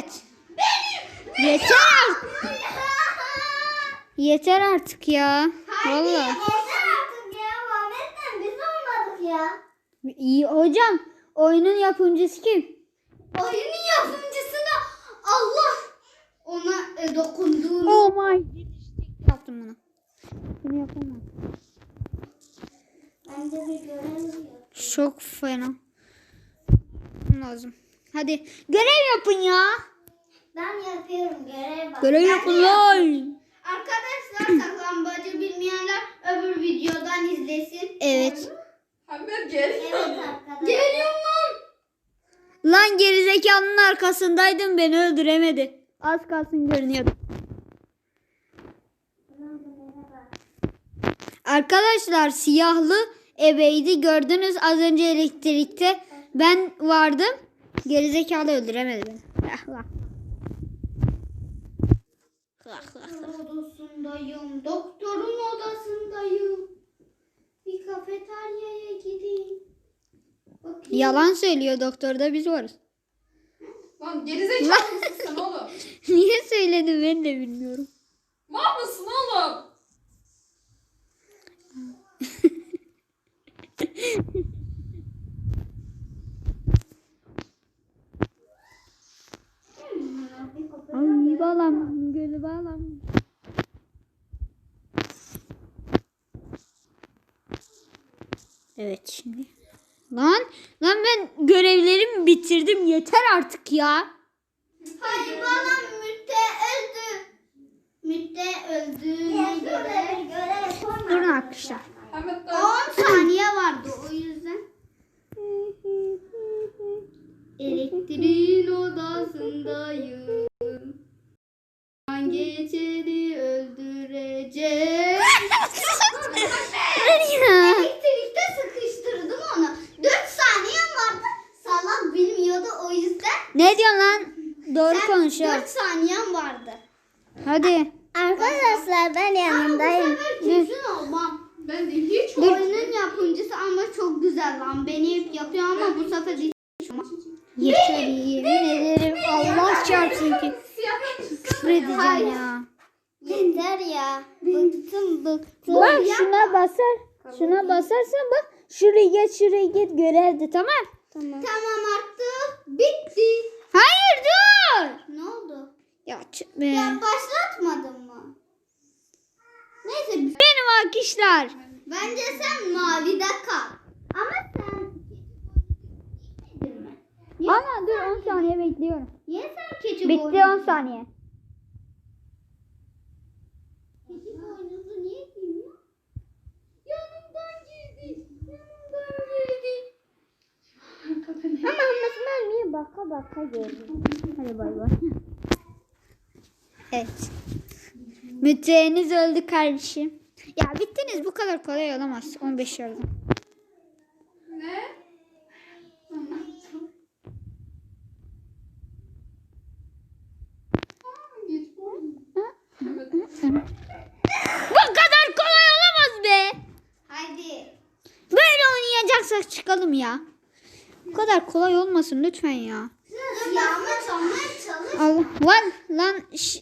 Evet. Yeter artık. Yeter artık ya. Ya. İyi hocam. Oyunun yapımcısı kim? Oyunun yapımcısına Allah ona e, dokunduğunu. Oh my. Yaptım bunu. Bunu yapamam. Bence bir görev. Çok fena. Lazım. Hadi görev yapın ya. Ben yapıyorum görev var. Görev yapın lan. Arkadaşlar saklambacı bilmeyenler öbür videodan izlesin. Evet. Haber gel. Evet arkadaşlar. Geliyorum lan. Lan gerizekalının arkasındaydım beni öldüremedi. Az kalsın görünüyordu. Arkadaşlar siyahlı ebeydi gördünüz az önce elektrikte. Ben vardım. Gerizekalı öldüremedi beni. Doktorun odasındayım. Doktorun odasındayım. Bir kafeteryaya gideyim. Bakayım. Yalan söylüyor doktorda biz varız. Lan gerizekalı mısın sen oğlum? Niye söyledim ben de bilmiyorum. Mal mısın oğlum? Ay balam gözü balam. Evet şimdi. Lan lan ben görevlerimi bitirdim yeter artık ya. Hadi bana mütte öldü. Mütte göre. Durun arkadaşlar. Ahmet daha 10 saniye vardı o yüzden. Elektriğin odasındayım. Ben geçeni öldüreceğim. ya. Elektrikte sıkıştırdım onu. 4 saniye vardı. Salak bilmiyordu o yüzden. Ne diyorsun lan? Doğru konuş ya. 4 saniyem vardı. Hadi. Arkadaşlar ben yanındayım. Bu sefer kesin olmam. ben de hiç Oyunun yapımcısı ama çok güzel lan. Beni hep yapıyor ama bu sefer hiç Yeter yemin ederim Allah çarpsın ki. Küfür edeceğim ya. Yeter ya. Bıktım bıktım. Bak şuna basar. Şuna basarsan bak. Şuraya geç şuraya git görevde tamam. Tamam. Tamam artık. Bitti. Hayır dur. Ne oldu? Ya çık be. Ya başlatmadın mı? Neyse Benim alkışlar. bence sen mavide kal. Ama sen Ama dur 10 saniye bekliyorum. niye sen keçi Bitti boynuzu- 10 saniye. Baka baka gördüm. Hadi bay bay. Evet. Müteğiniz öldü kardeşim. Ya bittiniz bu kadar kolay olamaz. 15 yardım. Ne? Bu kadar kolay olamaz be. Haydi. Böyle oynayacaksak çıkalım ya. Bu kadar kolay olmasın lütfen ya. Yağma çalmaya çalış. Allah lan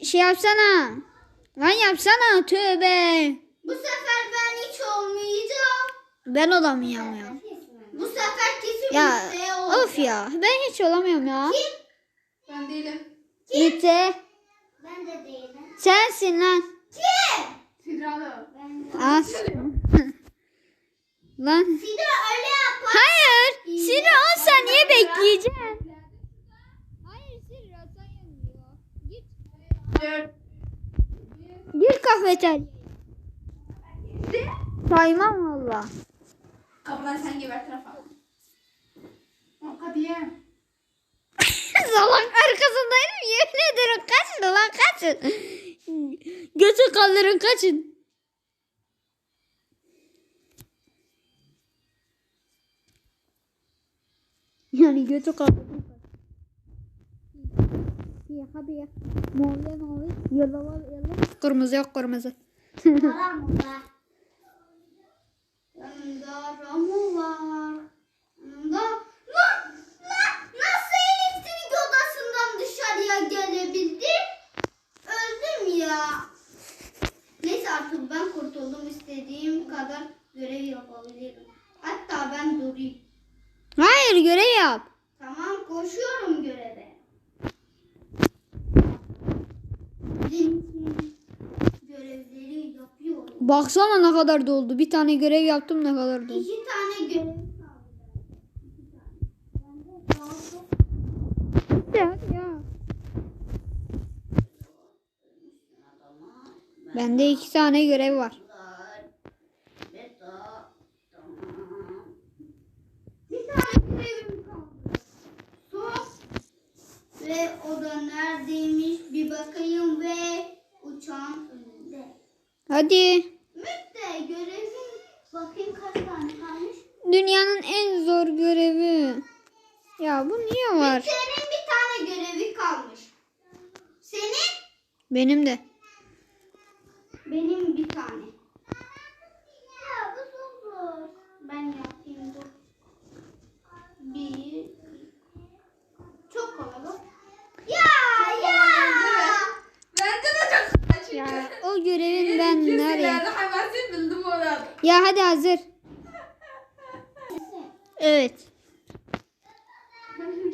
şey yapsana. Lan yapsana tövbe. Bu sefer ben hiç olmayacağım. Ben olamıyorum ya. Bu sefer kesin Ya müsteye olacağım. of ya ben hiç olamıyorum ya. Ben değilim. Müte Ben de değilim. sensin lan. Kim? Tidralı. As. Lan. Sidra öyle yapar. Hayır. Sira 10 saniye bekleyeceğim. Hayır Sira sayılmıyor. Git. Dört. Gir kafeterya. Saymam valla. Kapıdan sen geber tarafa. Hadi ye. Salak arkasındaydım yemin ederim kaçın lan kaçın. Götü kaldırın kaçın. Yani götü kaldırın. Ya hadi ya. Mavi mavi. Yellow yellow. Kırmızı yok kırmızı. Param var. Yanımda Ramu var. Yanımda... Lan! Lan! Nasıl elektrik odasından dışarıya Baksana ne kadar doldu. Bir tane görev yaptım ne kadar doldu. İki tane görev kaldı. Ya, ya. Bende iki tane görev var. Ve o da neredeymiş bir bakayım ve uçağın önünde. Hadi. Mütte görevim bakayım kaç tane kalmış. Dünyanın en zor görevi. Ya bu niye var? Senin bir tane görevi kalmış. Senin? Benim de. Benim bir tane. Ya bu çok zor. Ben yapayım dur. Bir. Çok kolay bak. Ya ya. Bence de çok kolay çünkü. Ya o görevin ben nereye? Ya hadi hazır. Evet.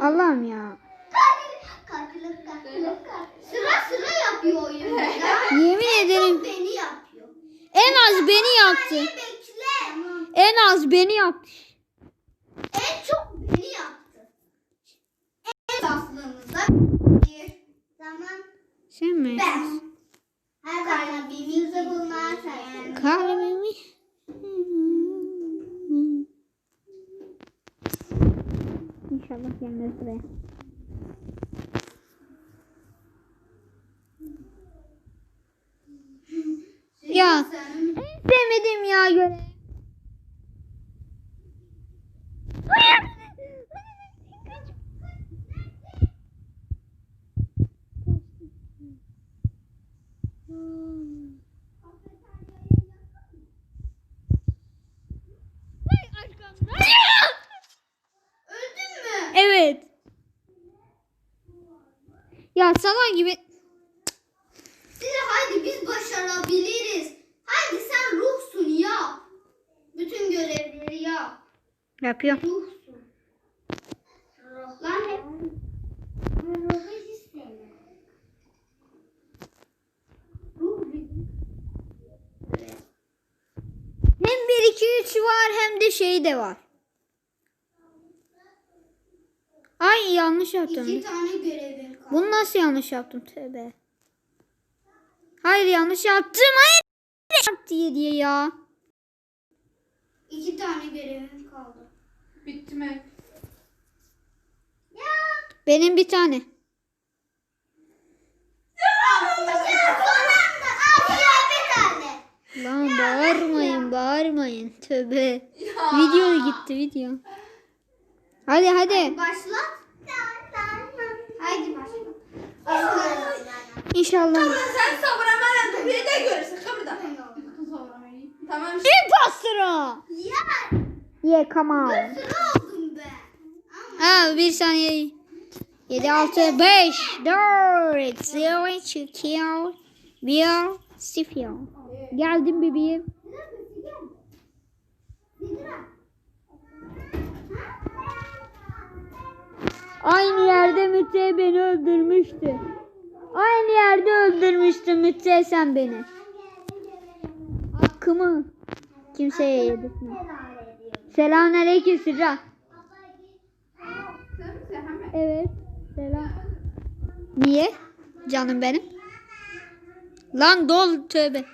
Allah'ım ya. Katillik katillik katillik. Sıra sıra yapıyor oyunu ya. Yemin ederim beni yapıyor. en az beni yaptı. Bekle. En az beni yaptı. En çok beni yaptı. En saflığımızda bir. Tamam. Sen mi? Ben. Her kalbimizi bulmaz. Kalbimi. İnşallah gelmez buraya. Ya. Sen- Sevmedim ya göre. Ya salak gibi. Size haydi biz başarabiliriz. Haydi sen ruhsun yap. Bütün görevleri yap. Yapıyorum. Ruhsun. Ruh. Lan hep. Ruhu. Ruh bizim. Hem 1 2 3 var hem de şey de var. Ay yanlış yaptım. İki tane görevin kaldı. Bunu nasıl yanlış yaptım tövbe. Hayır yanlış yaptım. Hayır. Yaptı diye ya. İki tane görevin kaldı. Bitti mi? Ya. Benim bir tane. Lan bağırmayın bağırmayın. Tövbe. Ya. Video gitti video. Hadi hadi. Başlat. Haydi başlat. İnşallah. Sen savunamadın. Bir de görürsün. Savuramayı. Tamam. Imposter'a. Ya Yeah come on. sıra oldum ben. Ama Ha bir saniye. 7 6 5 4 0 2 kill 1 0 Geldim bebeğim. Aynı yerde Müte beni öldürmüştü. Aynı yerde öldürmüştü Müte sen beni. Hakkımı kimseye yedirtme. Selamünaleyküm Sıra. Evet. Selam. Niye? Canım benim. Lan dol tövbe.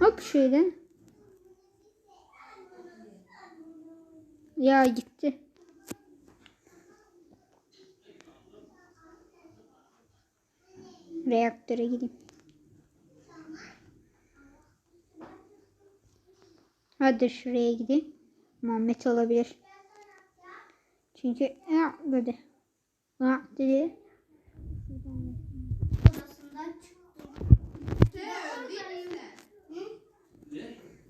Hop şöyle. Ya gitti. Reaktöre gideyim. Hadi şuraya gideyim. Muhammed olabilir. Çünkü ya böyle. Ha dedi. Odasından misin?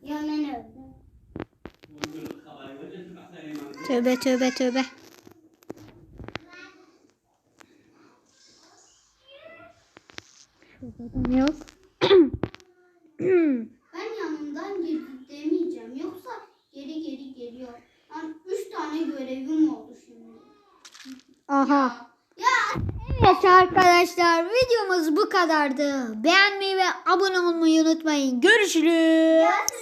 Ya ben öldüm. Tövbe tövbe tövbe. Şurada da yok. Ben yanından girdi demeyeceğim. Yoksa geri geri geliyor. Yani üç tane görevim oldu şimdi. Aha. Ya Evet Evet arkadaşlar videomuz bu kadardı. Beğenmeyi ve abone olmayı unutmayın. Görüşürüz. Görüşürüz.